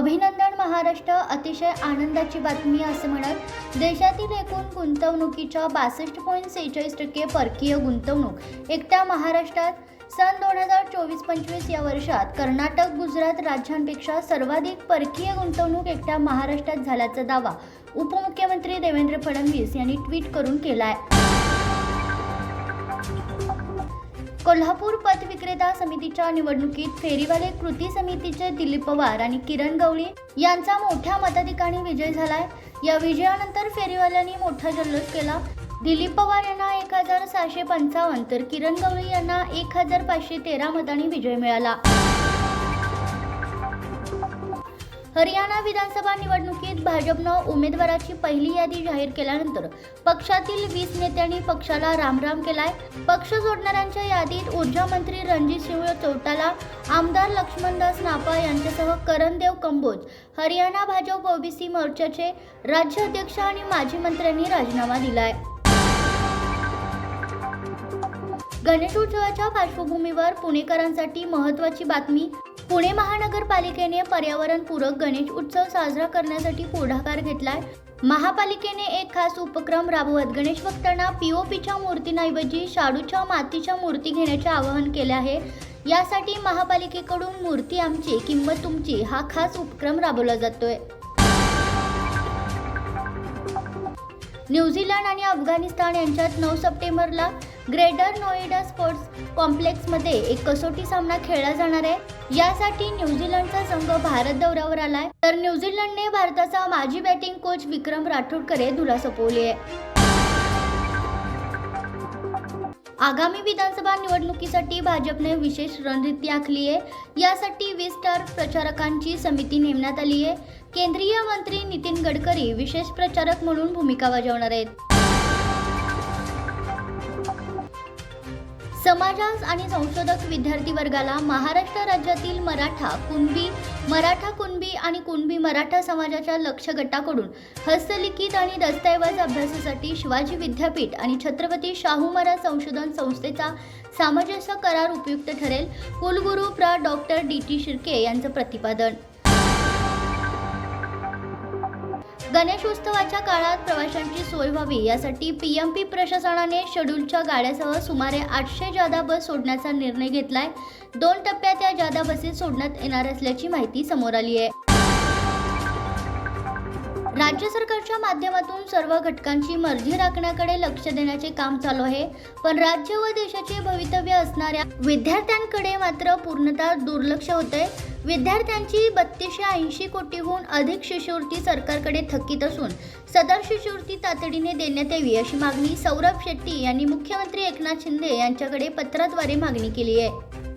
अभिनंदन महाराष्ट्र अतिशय आनंदाची बातमी असं म्हणत देशातील एकूण गुंतवणुकीच्या बासष्ट पॉईंट सेहेचाळीस टक्के परकीय गुंतवणूक एकट्या महाराष्ट्रात सन दोन हजार चोवीस पंचवीस या वर्षात कर्नाटक गुजरात राज्यांपेक्षा सर्वाधिक परकीय गुंतवणूक एकट्या महाराष्ट्रात झाल्याचा दावा उपमुख्यमंत्री देवेंद्र फडणवीस यांनी ट्विट करून केला आहे कोल्हापूर पथ विक्रेता समितीच्या निवडणुकीत फेरीवाले कृती समितीचे दिलीप पवार आणि किरण गवळी यांचा मोठ्या मताधिकाने विजय झालाय. या विजयानंतर फेरीवाल्यांनी मोठा जल्लोष केला. दिलीप पवार यांना एक हजार सहाशे पंचावन्न तर किरण गवळी यांना एक हजार पाचशे तेरा मतांनी विजय मिळाला. हरियाणा विधानसभा निवडणूक भाजपनं उमेदवाराची पहिली यादी जाहीर केल्यानंतर पक्षातील वीस नेत्यांनी पक्षाला रामराम केलाय. पक्ष सोडणाऱ्यांच्या यादीत ऊर्जा मंत्री रणजित सिंह चौटाला आमदार लक्ष्मणदास नापा यांच्यासह करणदेव कंबोज हरियाणा भाजप ओबीसी मोर्चाचे राज्य अध्यक्ष आणि माजी मंत्र्यांनी राजीनामा दिलाय. गणेशोत्सवाच्या पार्श्वभूमीवर पुणेकरांसाठी महत्त्वाची बातमी पुणे महानगरपालिकेने पर्यावरणपूरक गणेश उत्सव साजरा करण्यासाठी पुढाकार घेतलाय. महापालिकेने एक खास उपक्रम राबवत गणेश भक्तांना पीओपीच्या मूर्तींऐवजी शाडूच्या मातीच्या मूर्ती घेण्याचे आवाहन केले आहे. यासाठी महापालिकेकडून मूर्ती आमची किंमत तुमची हा खास उपक्रम राबवला जातोय. न्यूझीलंड आणि अफगाणिस्तान यांच्यात नऊ सप्टेंबरला ग्रेटर नोएडा स्पोर्ट्स कॉम्प्लेक्समध्ये एक कसोटी सामना खेळला जाणार आहे. यासाठी न्यूझीलंडचा संघ भारत दौऱ्यावर आलाय. तर न्यूझीलंडने भारताचा माजी बॅटिंग कोच विक्रम राठोडकडे धुरा सोपवली आहे. आगामी विधानसभा निवडणुकीसाठी भाजपने विशेष रणनीती आखली आहे. यासाठी वीस स्टार प्रचारकांची समिती नेमण्यात आली आहे. केंद्रीय मंत्री नितीन गडकरी विशेष प्रचारक म्हणून भूमिका बजावणार आहेत. समाजास आणि संशोधक विद्यार्थी वर्गाला महाराष्ट्र राज्यातील मराठा कुणबी मराठा कुणबी आणि कुणबी मराठा समाजाच्या लक्ष गटाकडून हस्तलिखित आणि दस्तऐवज अभ्यासासाठी शिवाजी विद्यापीठ आणि छत्रपती शाहू महाराज संशोधन संस्थेचा सामंजस्य करार उपयुक्त ठरेल कुलगुरू प्रा. Doctor D. टी. शिर्के यांचं प्रतिपादन. गणेशोत्सवाच्या काळात प्रवाशांची सोय व्हावी यासाठी पी एम पी प्रशासनाने शेड्यूलच्या गाड्यासह सुमारे आठशे जादा बस सोडण्याचा निर्णय घेतलाय. दोन टप्प्यात या जादा बसेस सोडण्यात येणार असल्याची माहिती समोर आली आहे. राज्य सरकारच्या माध्यमातून सर्व घटकांची मर्जी राखण्याकडे लक्ष देण्याचे काम चालू आहे. पण राज्य व देशाचे भवितव्य असणाऱ्या विद्यार्थ्यांकडे मात्र पूर्णतः दुर्लक्ष होतंय. विद्यार्थ्यांची बत्तीसशे ऐंशी कोटीहून अधिक शिष्यवृत्ती सरकारकडे थकीत असून सदर शिष्यवृत्ती तातडीने देण्यात यावी अशी मागणी सौरभ शेट्टी यांनी मुख्यमंत्री एकनाथ शिंदे यांच्याकडे पत्राद्वारे मागणी केली आहे.